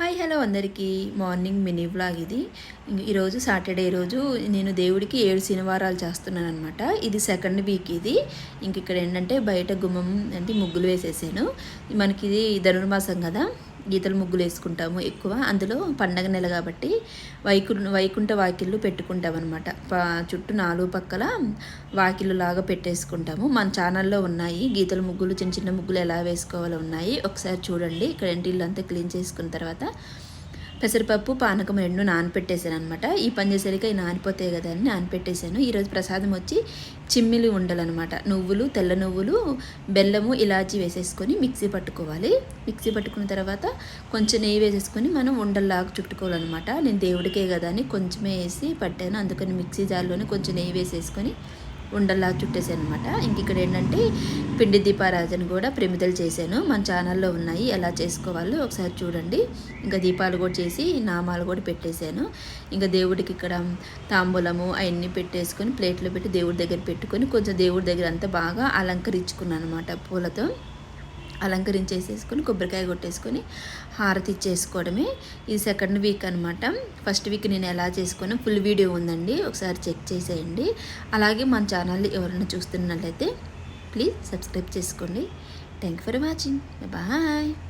Hi hello అందరికీ. Morning mini vlog ఇది. ఈరోజు సాటర్డే రోజు నేను దేవుడికి ఏడు శనివారాలు చేస్తున్నాను అనమాట ఇది సెకండ్ వీక్ ఇది. ఇంక ఇక్కడ ఏంటంటే బయట గుమ్మం అంటే ముగ్గులు వేసేసాను. మనకి ఇది ధనుర్మాసం కదా. గీతలు ముగ్గులు వేసుకుంటాము ఎక్కువ. అందులో పండగ నెల కాబట్టి వైకు వైకుంఠ వాకిళ్ళు పెట్టుకుంటాం అనమాట చుట్టూ నాలుగు పక్కల వాకిళ్ళు లాగా పెట్టేసుకుంటాము. మన ఛానల్లో ఉన్నాయి గీతల ముగ్గులు చిన్న చిన్న ముగ్గులు ఎలా వేసుకోవాలో ఉన్నాయి. ఒకసారి చూడండి. ఇక్కడ ఇంటిల్లు అంతా క్లీన్ చేసుకున్న తర్వాత పెసరపప్పు పానకం రెండు నానపెట్టేశాను అనమాట ఈ పని చేసరికి అవి నానిపోతాయి కదా అని నానపెట్టేశాను. ఈరోజు ప్రసాదం వచ్చి చిమ్మిలి ఉండలనమాట. నువ్వులు తెల్ల నువ్వులు బెల్లము ఇలాచి వేసేసుకొని మిక్సీ పట్టుకోవాలి. మిక్సీ పట్టుకున్న తర్వాత కొంచెం నెయ్యి వేసేసుకొని మనం ఉండల్లాగా చుట్టుకోవాలన్నమాట. నేను దేవుడికే కదా అని కొంచెమే వేసి పట్టాను. అందుకని మిక్సీ జార్లోనే కొంచెం నెయ్యి వేసేసుకొని ఉండల్లా చుట్టేసాను అనమాట ఇంక ఇక్కడ ఏంటంటే పిండి దీపారాజన కూడా ప్రమిదలు చేశాను. మన ఛానల్లో ఉన్నాయి. ఎలా చేసుకోవాలో ఒకసారి చూడండి. ఇంకా దీపాలు కూడా చేసి నామాలు కూడా పెట్టేశాను. ఇంకా దేవుడికి ఇక్కడ తాంబూలము అవన్నీ పెట్టేసుకొని ప్లేట్లో పెట్టి దేవుడి దగ్గర పెట్టుకొని కొంచెం దేవుడి దగ్గర అంతా బాగా అలంకరించుకున్నాను అనమాట పూలతో. అలంకరించేసేసుకొని కొబ్బరికాయ కొట్టేసుకొని హారతి ఇచ్చేసుకోవడమే ఇది సెకండ్ వీక్ అనమాట ఫస్ట్ వీక్ నేను ఎలా చేసుకున్నా ఫుల్ వీడియో ఉందండి ఒకసారి చెక్ చేసేయండి. అలాగే మన ఛానల్ ఎవరైనా చూస్తున్నట్లయితే ప్లీజ్ సబ్స్క్రైబ్ చేసుకోండి. Thank you for watching. Bye.